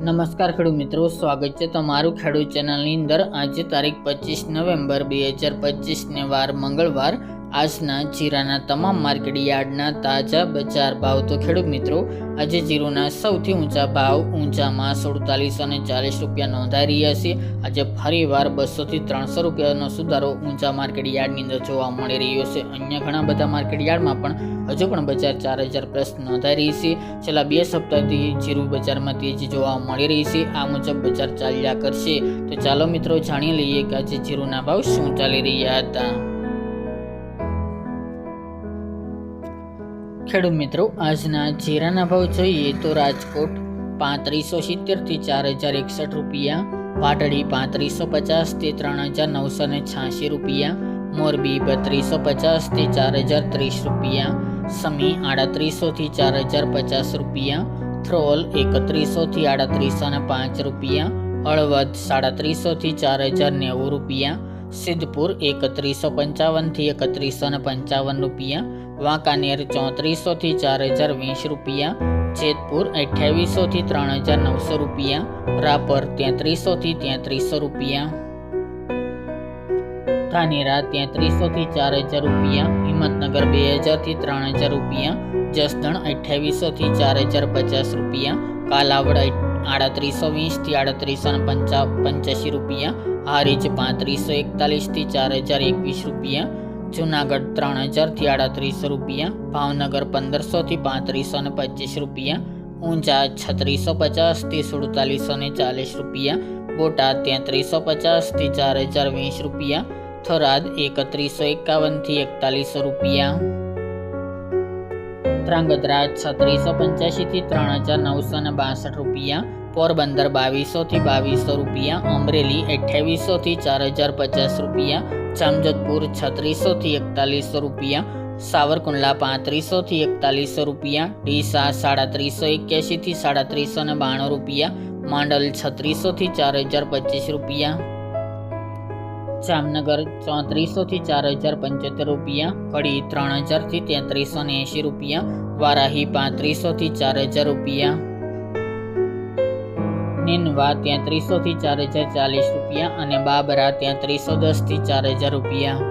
નમસ્કાર ખેડૂત મિત્રો, સ્વાગત છે તમારું ખેડૂત ચેનલની અંદર. આજે તારીખ પચીસ નવેમ્બર બે હજાર પચીસને વાર મંગળવાર આજના જીરાના તમામ માર્કેટ યાર્ડના તાજા બજાર ભાવ તો ખેડૂત મિત્રો, આજે જીરુના સૌથી ઊંચા ભાવ ઊંચામાં સુડતાલીસો અને ચાલીસ રૂપિયા નોંધાઈ રહ્યા છે. આજે ફરીવાર બસોથી ત્રણસો રૂપિયાનો સુધારો ઊંચા માર્કેટ યાર્ડની અંદર જોવા મળી રહ્યો છે. અન્ય ઘણા બધા માર્કેટ યાર્ડમાં પણ હજુ પણ બજાર ચાર હજાર પ્લસ નોંધાઈ રહી છે. છેલ્લા બે સપ્તાહથી જીરુ બજારમાં તેજી જોવા મળી રહી છે. આ મુજબ બજાર ચાલ્યા કરશે. તો ચાલો મિત્રો જાણી લઈએ કે આજે જીરુના ભાવ શું ચાલી રહ્યા હતા. ખેડૂત મિત્રો, આજના જીરાના ભાવ જોઈએ તો રાજકોટ પાંત્રીસો સિત્તેરથી ચાર હજાર એકસઠ રૂપિયા પાટડી પાંત્રીસો પચાસથી ત્રણ હજાર નવસો ને છ્યાસી રૂપિયા, મોરબી બત્રીસો પચાસથી ચાર હજાર ત્રીસ રૂપિયા, સમી આડત્રીસોથી ચાર હજાર પચાસ રૂપિયા થ્રોલ એકત્રીસોથી આડત્રીસો ને પાંચ રૂપિયા, હળવદ સાડત્રીસોથી ચાર હજાર નેવું રૂપિયા સિદ્ધપુર એકત્રીસો પંચાવનથી એકત્રીસો ને પંચાવન રૂપિયા. વાંકાનેર ચોત્રીસોથી ચાર હજાર વીસ રૂપિયા. જેતપુર અઠ્યાવીસોથી ત્રણ હજાર નવસો રૂપિયા. રાપર તેત્રીસોથી તેત્રીસો રૂપિયા. ધાનેરા તેત્રીસોથી ચાર હજાર રૂપિયા. હિંમતનગર બે હજારથી ત્રણ હજાર રૂપિયા. જસદણ અઠ્યાવીસોથી ચાર હજાર પચાસ રૂપિયા. કાલાવડ આડત્રીસો વીસથી આડત્રીસો પંચા, પંચ્યાસી રૂપિયા. હારીજ પાંત્રીસો એકતાલીસથી ચાર હજાર એકવીસ રૂપિયા. જુનાગઢ ત્રણ હજારથી આડત્રીસો રૂપિયા. ભાવનગર પંદરસોથી પાંત્રીસો ને પચીસ રૂપિયા. ઊંઝા છત્રીસો પચાસથી સુડતાલીસો ને ચાલીસ રૂપિયા. બોટાદ તેત્રીસો પચાસથી ચાર હજાર વીસ રૂપિયા. થરાદ એકત્રીસો એકાવનથી એકતાલીસો રૂપિયા. ધ્રાંગધ્રા છત્રીસો પંચ્યાસીથી ત્રણ હજાર નવસો ને બાસઠ રૂપિયા, પોરબંદર બાવીસોથી બાવીસો રૂપિયા, અમરેલી અઠ્યાવીસોથી ચાર હજાર પચાસ રૂપિયા, જામજોધપુર છત્રીસોથી એકતાલીસો રૂપિયા, સાવરકુંડલા પાંત્રીસોથી એકતાલીસો રૂપિયા, ડીસા સાડત્રીસો એક્યાસીથી સાડત્રીસો ને બાણું રૂપિયા, માંડલ છત્રીસોથી ચાર હજાર પચીસ રૂપિયા. જામનગર ચોત્રીસોથી ચાર હજાર પંચોતેર રૂપિયા, કડી ત્રણ હજારથી તેત્રીસો ને એંશી રૂપિયા, વારાહી પાંત્રીસોથી ચાર હજાર રૂપિયા. નિનવા તેત્રીસોથી ચાર હજાર ચાલીસ રૂપિયા અને બાબરા તેત્રીસો દસથી ચાર હજાર રૂપિયા.